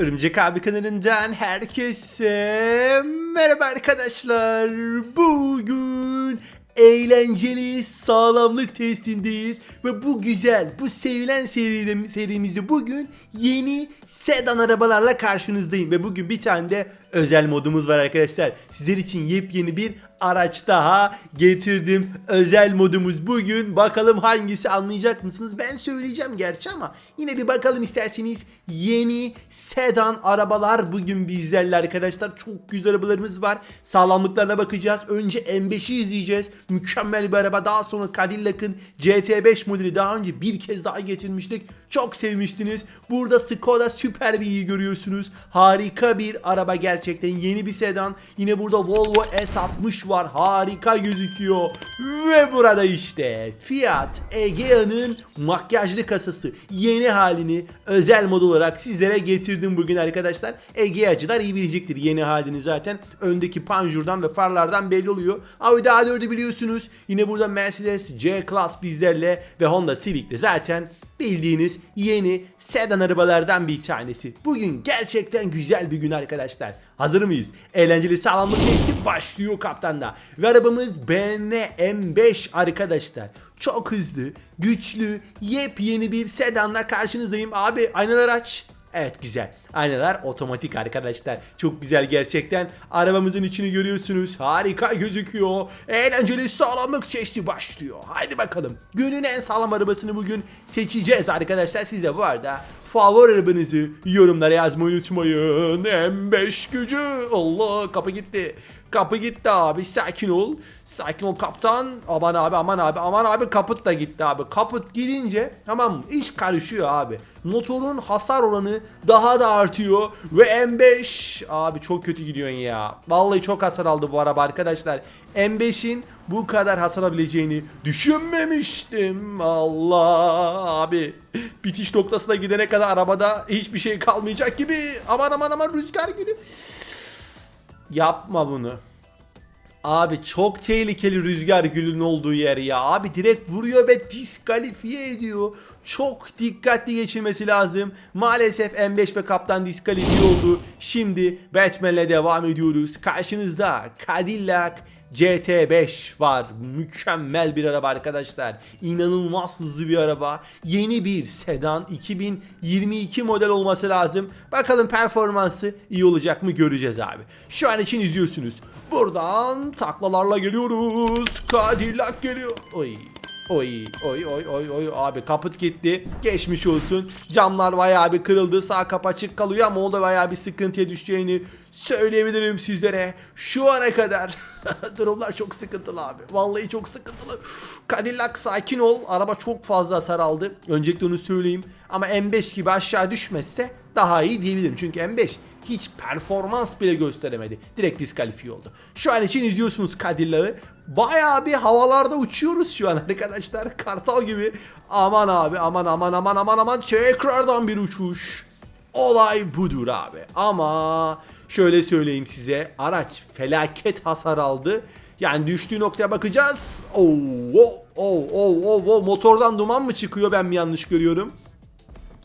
Örümcek abi kanalından herkese merhaba arkadaşlar. Bugün eğlenceli sağlamlık testindeyiz ve bu güzel, bu sevilen seride, serimizde bugün yeni sedan arabalarla karşınızdayım ve bugün bir tane de özel modumuz var arkadaşlar. Sizler için yepyeni bir araç daha getirdim. Özel modumuz bugün. Bakalım hangisi anlayacak mısınız? Ben söyleyeceğim gerçi ama yine bir bakalım isterseniz. Yeni sedan arabalar bugün bizlerle arkadaşlar. Çok güzel arabalarımız var. Sağlamlıklarına bakacağız. Önce M5'i izleyeceğiz. Mükemmel bir araba. Daha sonra Cadillac'ın GT5 modeli daha önce bir kez daha getirmiştik. Çok sevmiştiniz. Burada Skoda süper bir iyi görüyorsunuz. Harika bir araba gerçekten. Yeni bir sedan. Yine burada Volvo S60 var. Harika gözüküyor. Ve burada işte Fiat Egea'nın makyajlı kasası. Yeni halini özel mod olarak sizlere getirdim bugün arkadaşlar. Egea'cılar iyi bilecektir yeni halini zaten. Öndeki panjurdan ve farlardan belli oluyor. Audi A4'ü biliyorsunuz. Yine burada Mercedes C-Class bizlerle ve Honda Civic de zaten bildiğiniz yeni sedan arabalardan bir tanesi. Bugün gerçekten güzel bir gün arkadaşlar. Hazır mıyız? Eğlenceli sağlamlık testi başlıyor kaptanda. Ve arabamız BMW M5 arkadaşlar. Çok hızlı, güçlü, yepyeni bir sedanla karşınızdayım. Abi aynalar aç. Evet güzel. Aynalar otomatik arkadaşlar. Çok güzel gerçekten. Arabamızın içini görüyorsunuz. Harika gözüküyor. Eğlenceli sağlamlık testi başlıyor. Haydi bakalım. Günün en sağlam arabasını bugün seçeceğiz arkadaşlar. Siz de bu arada favori arabanızı yorumlara yazmayı unutmayın. M5 gücü. Allah kapı gitti. Kapı gitti abi sakin ol. Sakin ol kaptan. Aman abi aman abi aman abi kaput da gitti abi. Kaput gidince tamam iş karışıyor abi. Motorun hasar oranı daha da artıyor. Ve M5 abi çok kötü gidiyorsun ya. Vallahi çok hasar aldı bu araba arkadaşlar. M5'in bu kadar hasar alabileceğini düşünmemiştim. Allah abi. Bitiş noktasına gidene kadar arabada hiçbir şey kalmayacak gibi. Aman aman aman rüzgar gibi. Yapma bunu. Abi çok tehlikeli rüzgar gülün olduğu yer ya. Abi direkt vuruyor ve diskalifiye ediyor. Çok dikkatli geçirmesi lazım. Maalesef M5 ve kaptan diskalifiye oldu. Şimdi Batman'le devam ediyoruz. Karşınızda Cadillac GT5 var. Mükemmel bir araba arkadaşlar. İnanılmaz hızlı bir araba. Yeni bir sedan 2022 model olması lazım. Bakalım performansı iyi olacak mı göreceğiz abi. Şu an için izliyorsunuz. Buradan taklalarla geliyoruz. Cadillac geliyor. Oy. Oy oy oy oy oy abi kaput gitti. Geçmiş olsun. Camlar bayağı bir kırıldı. Sağ kapı açık kalıyor ama o da bayağı bir sıkıntıya düşeceğini söyleyebilirim sizlere. Şu ana kadar durumlar çok sıkıntılı abi. Vallahi çok sıkıntılı. Cadillac sakin ol. Araba çok fazla hasar aldı. Öncelikle onu söyleyeyim. Ama M5 gibi aşağı düşmezse daha iyi diyebilirim. Çünkü M5 hiç performans bile gösteremedi. Direkt diskalifiye oldu. Şu an için izliyorsunuz Cadillac'ı. Bayağı bir havalarda uçuyoruz şu an arkadaşlar. Kartal gibi. Aman abi aman aman aman aman aman. Tekrardan bir uçuş. Olay budur abi. Ama şöyle söyleyeyim size. Araç felaket hasar aldı. Yani düştüğü noktaya bakacağız. Oo, oh, oh, oh, oh, oh. Motordan duman mı çıkıyor ben mi yanlış görüyorum?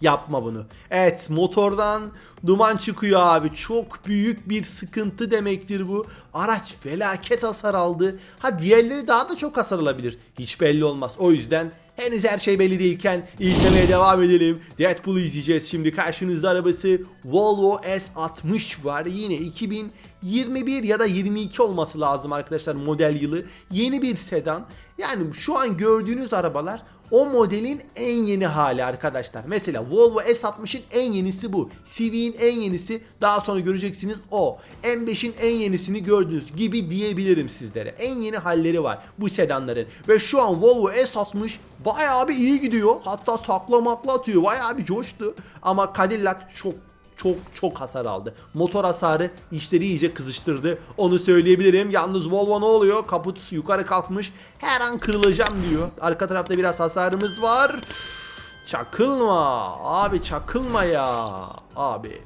Yapma bunu. Evet motordan duman çıkıyor abi. Çok büyük bir sıkıntı demektir bu. Araç felaket hasar aldı. Ha diğerleri daha da çok hasar alabilir. Hiç belli olmaz. O yüzden henüz her şey belli değilken izlemeye devam edelim. Deadpool'u izleyeceğiz şimdi. Karşınızda arabası Volvo S60 var. Yine 2021 ya da 22 olması lazım arkadaşlar model yılı. Yeni bir sedan. Yani şu an gördüğünüz arabalar o modelin en yeni hali arkadaşlar. Mesela Volvo S60'ın en yenisi bu. Civic'in en yenisi daha sonra göreceksiniz o. M5'in en yenisini gördüğünüz gibi diyebilirim sizlere. En yeni halleri var bu sedanların. Ve şu an Volvo S60 bayağı bir iyi gidiyor. Hatta takla makla atıyor. Bayağı bir coştu. Ama Cadillac çok çok çok hasar aldı. Motor hasarı işleri iyice kızıştırdı. Onu söyleyebilirim. Yalnız Volvo ne oluyor? Kaput yukarı kalkmış. Her an kırılacağım diyor. Arka tarafta biraz hasarımız var. Çakılma. Abi çakılma ya. Abi.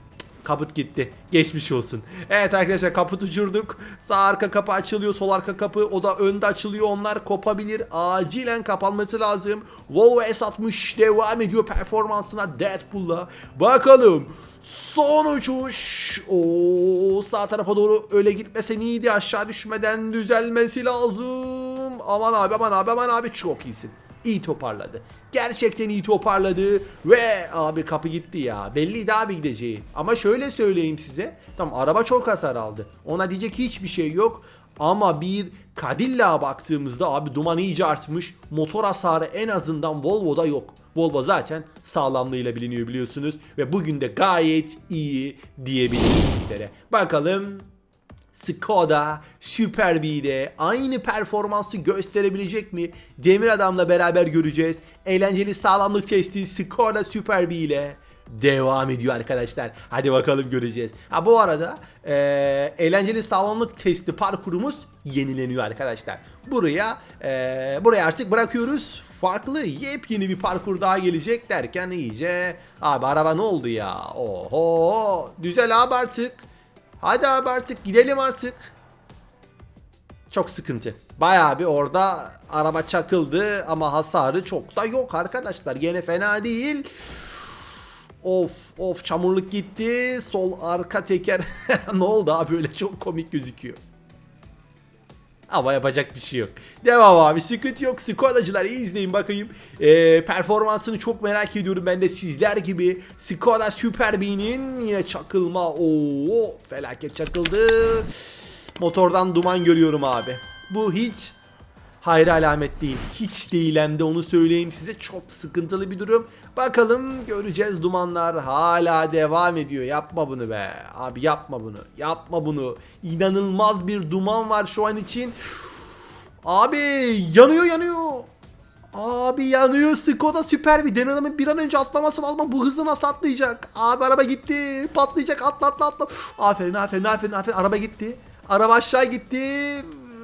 Kaput gitti. Geçmiş olsun. Evet arkadaşlar kaput uçurduk. Sağ arka kapı açılıyor. Sol arka kapı o da önde açılıyor. Onlar kopabilir. Acilen kapanması lazım. Volvo S60 devam ediyor performansına Deadpool'la. Bakalım. Son uçuş. Oo, sağ tarafa doğru öyle gitmesen iyiydi. Aşağı düşmeden düzelmesi lazım. Aman abi aman abi aman abi çok iyisin. İyi toparladı. Gerçekten iyi toparladı ve abi kapı gitti ya. Belliydi abi gideceği. Ama şöyle söyleyeyim size. Tamam araba çok hasar aldı. Ona diyecek hiçbir şey yok. Ama bir Cadillac'a baktığımızda abi duman iyice artmış. Motor hasarı en azından Volvo'da yok. Volvo zaten sağlamlığıyla biliniyor biliyorsunuz. Ve bugün de gayet iyi diyebiliriz sizlere. Bakalım Skoda Super B'de aynı performansı gösterebilecek mi? Demir Adam'la beraber göreceğiz. Eğlenceli sağlamlık testi Skoda Super ile devam ediyor arkadaşlar. Hadi bakalım göreceğiz. Ha bu arada eee, eğlenceli sağlamlık testi parkurumuz yenileniyor arkadaşlar. Buraya eee, buraya artık bırakıyoruz. Farklı yepyeni bir parkur daha gelecek derken iyice abi araba ne oldu ya? Oho düzel abi artık. Hadi abi artık gidelim artık. Çok sıkıntı. Bayağı bir orada araba çakıldı ama hasarı çok da yok arkadaşlar. Yine fena değil. Of of çamurluk gitti. Sol arka teker. ne oldu abi böyle çok komik gözüküyor. Ama yapacak bir şey yok. Devam abi sıkıntı yok. Skodacılar iyi izleyin bakayım. Ee, performansını çok merak ediyorum ben de sizler gibi. Skoda Super B'nin yine çakılma. Oo felaket çakıldı. Motordan duman görüyorum abi. Bu hiç hayra alamet değil. Hiç değil hem de onu söyleyeyim size. Çok sıkıntılı bir durum. Bakalım göreceğiz dumanlar hala devam ediyor. Yapma bunu be. Abi yapma bunu. Yapma bunu. İnanılmaz bir duman var şu an için. Abi yanıyor yanıyor. Abi yanıyor Skoda süper bir Adam'ın bir an önce atlaması lazım ama bu hızı nasıl atlayacak? Abi araba gitti patlayacak atla atla atla Uf, Aferin aferin aferin aferin araba gitti Araba aşağı gitti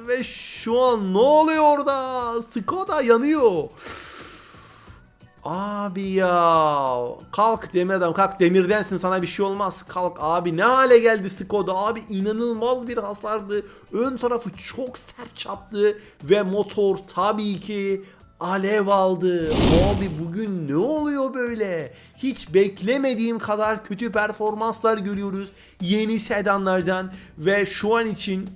ve şu an ne oluyor orada? Skoda yanıyor. Abi ya. Kalk demir adam kalk. Demirdensin sana bir şey olmaz. Kalk abi. Ne hale geldi Skoda? Abi inanılmaz bir hasardı. Ön tarafı çok sert çarptı ve motor tabii ki alev aldı. Abi bugün ne oluyor böyle? Hiç beklemediğim kadar kötü performanslar görüyoruz yeni sedanlardan ve şu an için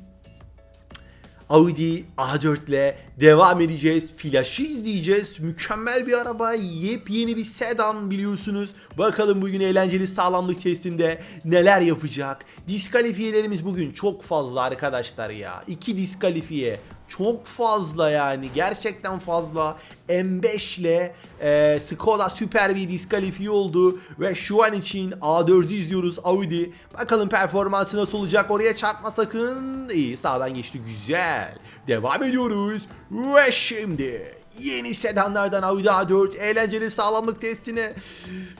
Audi A4 ile devam edeceğiz. Flash'ı izleyeceğiz. Mükemmel bir araba. Yepyeni bir sedan biliyorsunuz. Bakalım bugün eğlenceli sağlamlık testinde neler yapacak. Diskalifiyelerimiz bugün çok fazla arkadaşlar ya. İki diskalifiye. Çok fazla yani. Gerçekten fazla. M5 ile e, Skoda Super B diskalifiye oldu. Ve şu an için A4'ü izliyoruz Audi. Bakalım performansı nasıl olacak. Oraya çarpma sakın. İyi sağdan geçti. Güzel. Devam ediyoruz. Ve şimdi yeni sedanlardan Audi A4 eğlenceli sağlamlık testine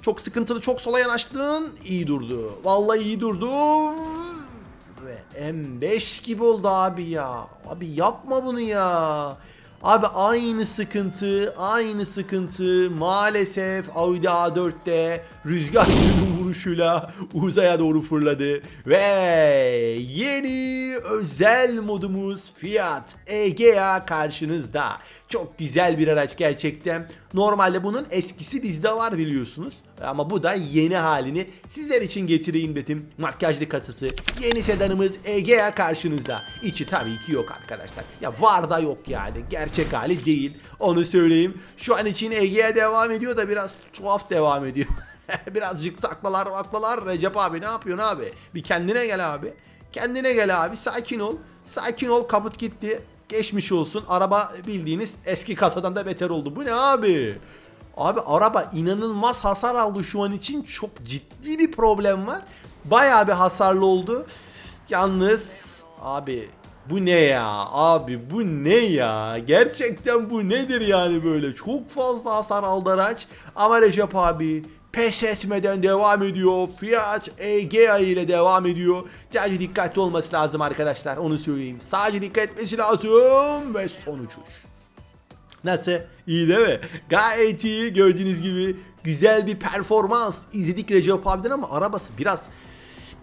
çok sıkıntılı çok sola yanaştın iyi durdu vallahi iyi durdu M5 gibi oldu abi ya. Abi yapma bunu ya. Abi aynı sıkıntı, aynı sıkıntı maalesef Audi A4'te rüzgar vuruşuyla uzaya doğru fırladı. Ve yeni özel modumuz Fiat Egea karşınızda. Çok güzel bir araç gerçekten. Normalde bunun eskisi bizde var biliyorsunuz. Ama bu da yeni halini sizler için getireyim dedim. Makyajlı kasası. Yeni sedanımız Egea karşınızda. İçi tabii ki yok arkadaşlar. Ya var da yok yani. Gerçek hali değil. Onu söyleyeyim. Şu an için Egea devam ediyor da biraz tuhaf devam ediyor. Birazcık taklalar maklalar. Recep abi ne yapıyorsun abi? Bir kendine gel abi. Kendine gel abi. Sakin ol. Sakin ol. Kaput gitti. Geçmiş olsun. Araba bildiğiniz eski kasadan da beter oldu. Bu ne abi? Abi araba inanılmaz hasar aldı şu an için. Çok ciddi bir problem var. Bayağı bir hasarlı oldu. Yalnız abi bu ne ya? Abi bu ne ya? Gerçekten bu nedir yani böyle? Çok fazla hasar aldı araç. Ama Recep abi pes etmeden devam ediyor. Fiat Egea ile devam ediyor. Sadece dikkatli olması lazım arkadaşlar. Onu söyleyeyim. Sadece dikkat etmesi lazım. Ve son uçuş. Nasıl? İyi değil mi? Gayet iyi. Gördüğünüz gibi güzel bir performans izledik Recep abiden ama arabası biraz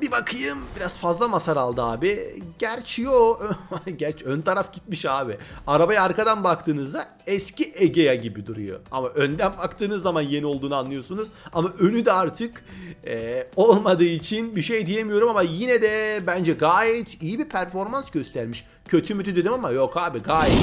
Bir bakayım biraz fazla masar aldı abi. Gerçi yo. Gerçi ön taraf gitmiş abi. Arabaya arkadan baktığınızda eski Egea gibi duruyor. Ama önden baktığınız zaman yeni olduğunu anlıyorsunuz. Ama önü de artık e, olmadığı için bir şey diyemiyorum ama yine de bence gayet iyi bir performans göstermiş. Kötü mütü dedim ama yok abi gayet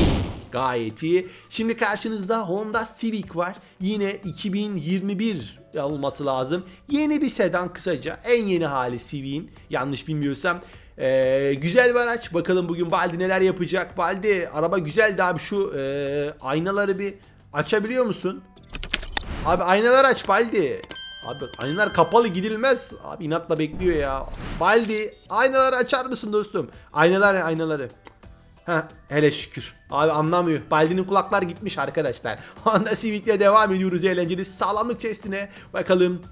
Gayet iyi. Şimdi karşınızda Honda Civic var. Yine 2021 olması lazım. Yeni bir sedan kısaca. En yeni hali Civic'in. Yanlış bilmiyorsam. Ee, güzel bir araç. Bakalım bugün Baldi neler yapacak. Baldi araba güzeldi abi. Şu e, aynaları bir açabiliyor musun? Abi aynalar aç Baldi. Abi aynalar kapalı gidilmez. Abi inatla bekliyor ya. Baldi aynaları açar mısın dostum? Aynalar aynaları. Ha hele şükür. Abi anlamıyor. Baldi'nin kulaklar gitmiş arkadaşlar. Honda Civic'le devam ediyoruz eğlenceli sağlamlık testine. Bakalım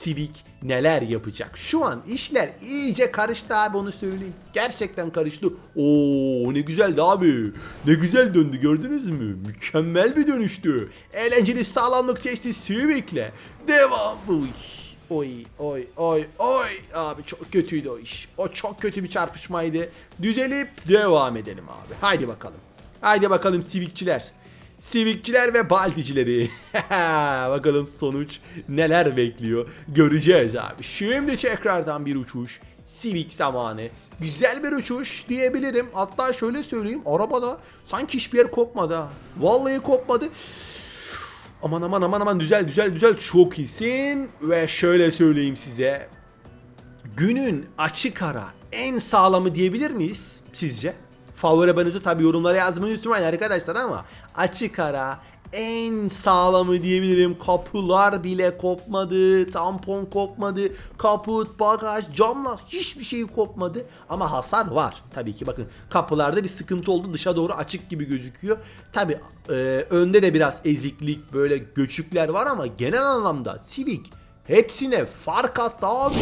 Civic neler yapacak. Şu an işler iyice karıştı abi onu söyleyeyim. Gerçekten karıştı. Oo ne güzeldi abi. Ne güzel döndü gördünüz mü? Mükemmel bir dönüştü. Eğlenceli sağlamlık testi Civic'le devam. Uy. Oy oy oy oy abi çok kötüydü o iş. O çok kötü bir çarpışmaydı. Düzelip devam edelim abi. Haydi bakalım. Haydi bakalım sivikçiler. Sivikçiler ve baldicileri. bakalım sonuç neler bekliyor. Göreceğiz abi. Şimdi tekrardan bir uçuş. Civic zamanı. Güzel bir uçuş diyebilirim. Hatta şöyle söyleyeyim. Arabada sanki hiçbir yer kopmadı ha. Vallahi kopmadı. Aman aman aman aman düzel düzel düzel. Çok iyisin. Ve şöyle söyleyeyim size. Günün açık ara en sağlamı diyebilir miyiz sizce? Favori arabanızı tabi yorumlara yazmayı unutmayın arkadaşlar ama açık ara en sağlamı diyebilirim. Kapılar bile kopmadı, tampon kopmadı, kaput, bagaj, camlar hiçbir şey kopmadı. Ama hasar var tabii ki bakın kapılarda bir sıkıntı oldu dışa doğru açık gibi gözüküyor. Tabii e, önde de biraz eziklik böyle göçükler var ama genel anlamda Civic hepsine fark attı abi.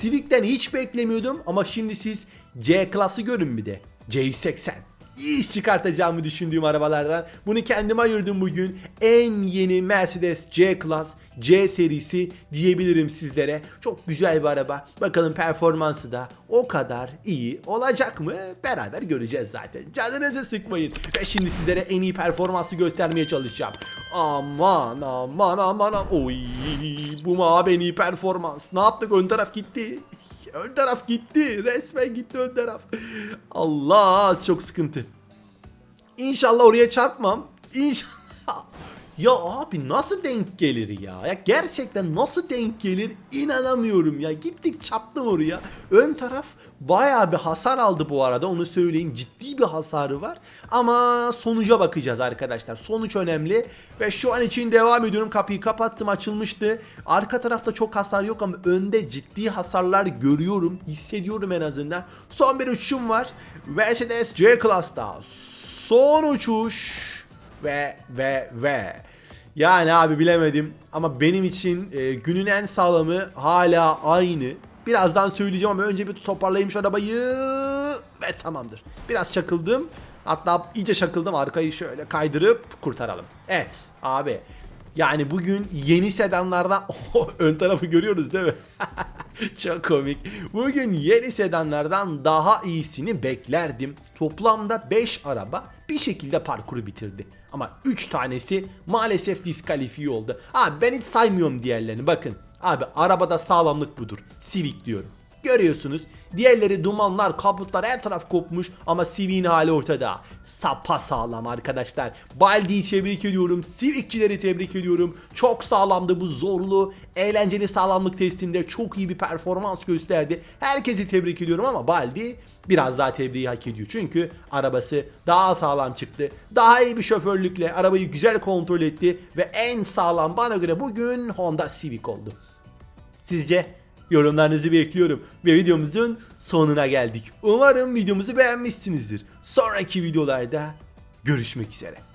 Civic'ten hiç beklemiyordum ama şimdi siz C klası görün bir de. C180 iyi iş çıkartacağımı düşündüğüm arabalardan. Bunu kendime ayırdım bugün. En yeni Mercedes C-Class C serisi diyebilirim sizlere. Çok güzel bir araba. Bakalım performansı da o kadar iyi olacak mı? Beraber göreceğiz zaten. Canınızı sıkmayın. Ve şimdi sizlere en iyi performansı göstermeye çalışacağım. Aman aman aman aman. Oy bu mu abi en iyi performans? Ne yaptık? Ön taraf gitti. Ön taraf gitti. Resmen gitti ön taraf. Allah çok sıkıntı. İnşallah oraya çarpmam. İnşallah. Ya abi nasıl denk gelir ya? Ya gerçekten nasıl denk gelir? İnanamıyorum ya. Gittik çarptım oraya. Ön taraf bayağı bir hasar aldı bu arada. Onu söyleyeyim. Ciddi bir hasarı var. Ama sonuca bakacağız arkadaşlar. Sonuç önemli. Ve şu an için devam ediyorum. Kapıyı kapattım. Açılmıştı. Arka tarafta çok hasar yok ama önde ciddi hasarlar görüyorum. Hissediyorum en azından. Son bir uçuşum var. Mercedes C-Class'ta. Son uçuş ve ve ve yani abi bilemedim ama benim için e, günün en sağlamı hala aynı. Birazdan söyleyeceğim ama önce bir toparlayayım şu arabayı ve tamamdır. Biraz çakıldım. Hatta iyice çakıldım arkayı şöyle kaydırıp kurtaralım. Evet abi yani bugün yeni sedanlardan ön tarafı görüyoruz değil mi? Çok komik. Bugün yeni sedanlardan daha iyisini beklerdim. Toplamda 5 araba bir şekilde parkuru bitirdi. Ama 3 tanesi maalesef diskalifiye oldu. Abi ben hiç saymıyorum diğerlerini bakın. Abi arabada sağlamlık budur. Civic diyorum. Görüyorsunuz diğerleri dumanlar kaputlar her taraf kopmuş ama Civic'in hali ortada. Sapa sağlam arkadaşlar. Baldi'yi tebrik ediyorum. Civic'çileri tebrik ediyorum. Çok sağlamdı bu zorlu eğlenceli sağlamlık testinde çok iyi bir performans gösterdi. Herkesi tebrik ediyorum ama Baldi biraz daha tebriği hak ediyor. Çünkü arabası daha sağlam çıktı. Daha iyi bir şoförlükle arabayı güzel kontrol etti ve en sağlam bana göre bugün Honda Civic oldu. Sizce? Yorumlarınızı bekliyorum. Ve videomuzun sonuna geldik. Umarım videomuzu beğenmişsinizdir. Sonraki videolarda görüşmek üzere.